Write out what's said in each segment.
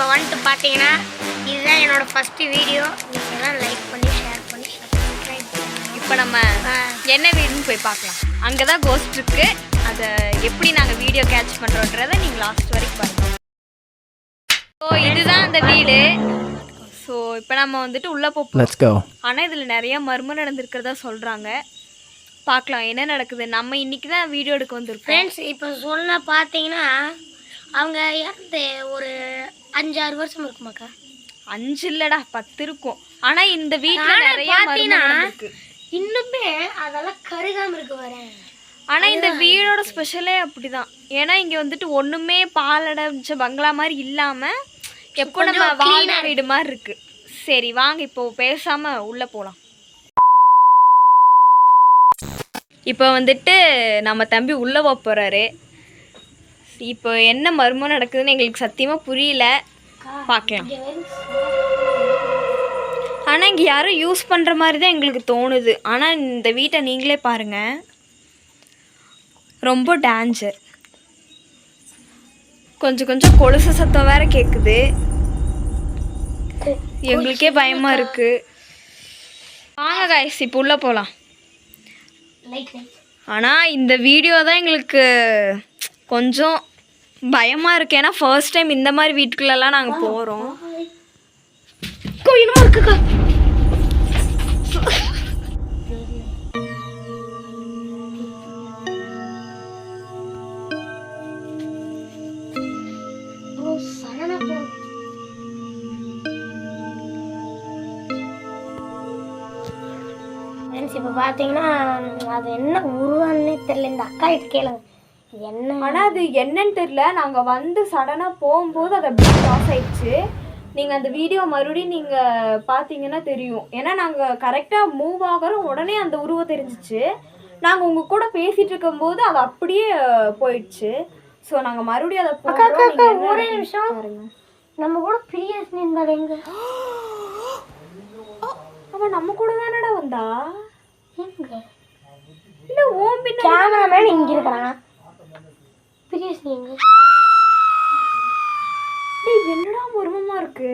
இப்போ வந்துட்டு பார்த்தீங்கன்னா இதுதான் என்னோட ஃபஸ்ட்டு வீடியோ நீங்கள் தான் லைக் பண்ணி ஷேர் பண்ணி. சப்ஸ்கிரைப் இப்போ நம்ம. என்ன வீடுன்னு போய் பார்க்கலாம். அங்கே தான் கோஸ்ட் இருக்கு. அதை எப்படி நாங்கள் வீடியோ கேட்ச் பண்ணுறோன்றதை நீங்கள் லாஸ்ட் வரைக்கும் பாருங்க. ஸோ இதுதான் அந்த வீடு. ஸோ இப்போ நம்ம வந்துட்டு உள்ளே போப்போம். ஆனால் இதில் நிறைய மர்மம் நடந்திருக்கிறதா சொல்கிறாங்க பார்க்கலாம் என்ன நடக்குது? நம்ம இன்னைக்கு தான் வீடியோ எடுக்க வந்திருக்கோம். ஃப்ரெண்ட்ஸ் இப்போ சொன்ன பார்த்தீங்கன்னா அவங்க இறந்து ஒரு அஞ்சாறு வருஷம் இருக்குமாக்கா? அஞ்சு இல்லடா பத்து இருக்கும். ஆனால் இந்த வீட்டில் ஆனா நிறைய நடந்திருக்கு இன்னுமே அதெல்லாம் கருகாம இருக்கு வரேன். ஆனால் இந்த வீடோட ஸ்பெஷலே அப்படிதான். ஏன்னா இங்கே வந்துட்டு ஒன்றுமே பாலடைஞ்ச பங்களா மாதிரி இல்லாமல் எப்போ நம்ம வாழ்ந்த வீடு மாதிரி இருக்கு. சரி வாங்க இப்போ பேசாம உள்ள போகலாம் இப்போ வந்துட்டு நம்ம தம்பி உள்ள போக போறாரு. இப்போ என்ன மர்மம் நடக்குதுன்னு எங்களுக்கு சத்தியமா புரியல. பார்க்கலாம் ஆனால் இங்கே யாரும் யூஸ் பண்ணுற மாதிரி தான் எங்களுக்கு தோணுது. ஆனால் இந்த வீட்டை நீங்களே பாருங்க. ரொம்ப டேஞ்சர் கொஞ்சம் கொஞ்சம் கொலுசு சத்தம் வேற கேட்குது எங்களுக்கே பயமா இருக்கு. வாங்க காய்ஸ் இப்போ உள்ள போகலாம் ஆனால் இந்த வீடியோ தான் எங்களுக்கு கொஞ்சம் பயமாக இருக்கு. ஏன்னா ஃபர்ஸ்ட் டைம் இந்த மாதிரி வீட்டுக்குள்ளெல்லாம் நாங்கள் போகிறோம் கோயிலுமா இருக்குக்கா இப்போ பார்த்தீங்கன்னா அது என்ன உருவான்னே தெரியல. இந்த அக்கா கிட்ட கேளுங்க. ஆனால் அது என்னன்னு தெரியல. நாங்கள் வந்து சடனாக போகும்போது அது அப்படியே லாஸ் ஆயிடுச்சு. நீங்கள் அந்த வீடியோ மறுபடியும் நீங்கள் பார்த்தீங்கன்னா தெரியும். ஏன்னா நாங்கள் கரெக்டாக மூவ் ஆகிறோம் உடனே அந்த உருவம் தெரிஞ்சிச்சு. நாங்கள் உங்கள் கூட பேசிகிட்டு இருக்கும்போது அது அப்படியே போயிடுச்சு. ஸோ நாங்கள் மறுபடியும் அதை ஒரே நிமிஷம். நம்ம கூட பிரியஸ் இருந்தால் எங்க? அவன் நம்ம கூட தானடா வந்தா? எங்க? இல்லை ஓம் பின்ன கேமராமேன் இங்க இருக்கிறான். பிரியஸ் எங்க டேய் என்னடா மர்மமா இருக்கு?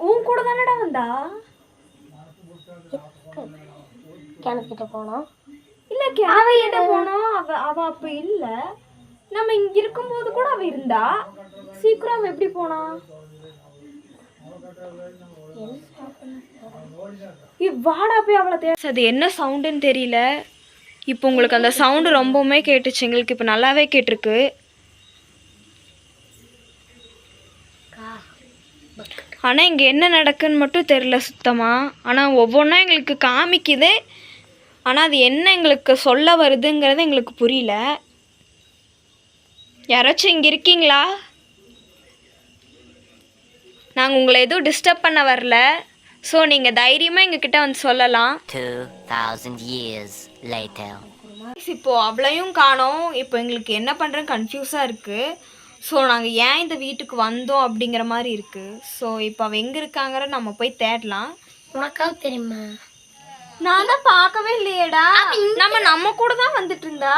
உன் கூட தானடா வந்தா? கிணத்துக்கிட்ட போனோம் இல்ல கேவையிட்ட போனோம் அவ அவ அப்ப இல்ல. நம்ம இங்க இருக்கும்போது கூட அவ இருந்தா? சீக்கிரம் அவ எப்படி போனா? வாடா போய் அவளை தே அது என்ன சவுண்டுன்னு தெரியல. இப்போ உங்களுக்கு அந்த சவுண்டு ரொம்பவுமே கேட்டுச்சு. எங்களுக்கு இப்போ நல்லாவே கேட்டிருக்கு. ஆனால் இங்கே என்ன நடக்குன்னு மட்டும் தெரில சுத்தமாக ஆனால் ஒவ்வொன்றா எங்களுக்கு காமிக்குது. ஆனால் அது என்ன எங்களுக்கு சொல்ல வருதுங்கிறது எங்களுக்கு புரியல. யாராச்சும் இங்கே இருக்கீங்களா? நாங்கள் உங்களை எதுவும் டிஸ்டர்ப் பண்ண வரல. ஸோ நீங்கள் தைரியமாக எங்ககிட்ட வந்து சொல்லலாம். 2,000 years later. இப்போ அவளையும் காணோம். இப்போ எங்களுக்கு என்ன பண்ணுறேன்னு கன்ஃபியூஸாக இருக்குது ஸோ நாங்கள் ஏன் இந்த வீட்டுக்கு வந்தோம் அப்படிங்கிற மாதிரி இருக்குது ஸோ இப்போ அவள் எங்கே இருக்காங்கிற நம்ம போய் தேடலாம். உனக்காவது தெரியுமா? நான் தான் பார்க்கவே இல்லையேடா. நம்ம நம்ம கூட தான் வந்துட்டு இருந்தா.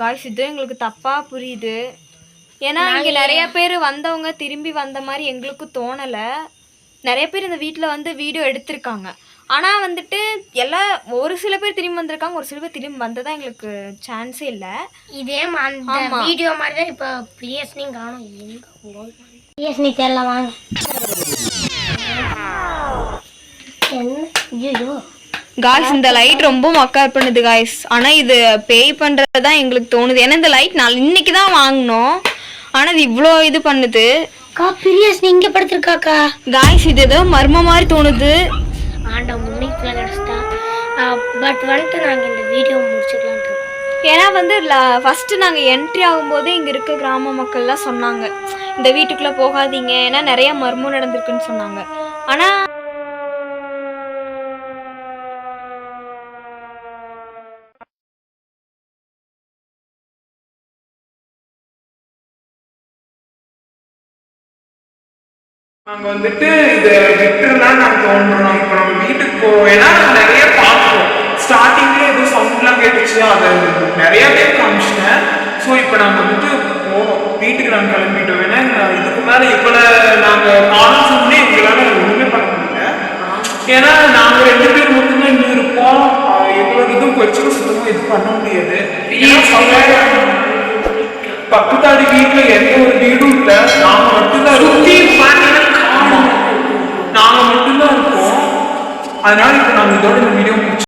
காய்ஸ் இது எங்களுக்கு தப்பா புரியுது. ஏன்னா இங்க நிறைய பேர் வந்தவங்க திரும்பி வந்த மாதிரி எங்களுக்கு தோணல. நிறைய பேர் இந்த வீட்டில் வந்து வீடியோ எடுத்திருக்காங்க. ஆனால் வந்துட்டு எல்லாம் ஒரு சில பேர் திரும்பி வந்திருக்காங்க ஒரு சில பேர் திரும்பி வந்ததா எங்களுக்கு சான்ஸே இல்லை. இதே மா- அந்த. வீடியோ மாதிரி தான் இப்போ பிரியஸ்னையும் காணும். பிரியஸ்னி தெரியல வாங்க. காய்ஸ் இந்த லைட் ரொம்ப மக்கார் பண்ணுது காய்ஸ் ஆனால் இது பேய் பண்ணுறது தான் எங்களுக்கு தோணுது. ஏன்னா இந்த லைட் நான் இன்னைக்கு தான் வாங்கினோம். ஆனால் இது இவ்வளோ இது பண்ணுது. அக்கா பிரியஸ்னி இங்க படுத்திருக்காக்கா. காய்ஸ் இது ஏதோ மர்ம மாதிரி தோணுது. ஆண்ட முன்னிக்குள்ள கிடச்சிட்டா. பட் வந்துட்டு நாங்கள் இந்த வீடியோ முடிச்சுக்கலான் இருக்கோம். ஏன்னா வந்து ஃபஸ்ட்டு நாங்கள் என்ட்ரி ஆகும்போது இங்கே இருக்க கிராம மக்கள்லாம் சொன்னாங்க. இந்த வீட்டுக்குள்ளே போகாதீங்க ஏன்னா நிறைய மர்மம் நடந்திருக்குன்னு சொன்னாங்க. ஆனால் நாங்க வந்துட்டு இதை விட்டுறலாம் நாங்க தோன்றோம் இப்போ நம்ம வீட்டுக்கு நாங்க நிறைய பார்ப்போம். ஸ்டார்டிங்ல ஏதோ சவுண்ட்லாம் கேட்டுச்சு. அதை நிறைய பேர் காமிச்சிட்டேன். ஸோ இப்போ நாங்கள் வந்துட்டு போவோம் வீட்டுக்கு நாங்கள் கிளம்பிட்டோம். ஏன்னா இந்த இது மேல இவ்வளவு நாங்க காலம் சொன்னே எங்களால ஒண்ணுமே பண்ண முடியல. ஏன்னா நாங்க ரெண்டு பேர் மட்டும்தான் இங்க இருக்கோம் ஆஹ் எங்களுக்கு எதுவும் கொச்சுக்கு சுத்தமா எதுவும் பண்ண முடியாது. பக்கத்தாடி வீட்டுல எந்த ஒரு வீடும் இல்ல. நாங்க மட்டும்தான் And now you can download the video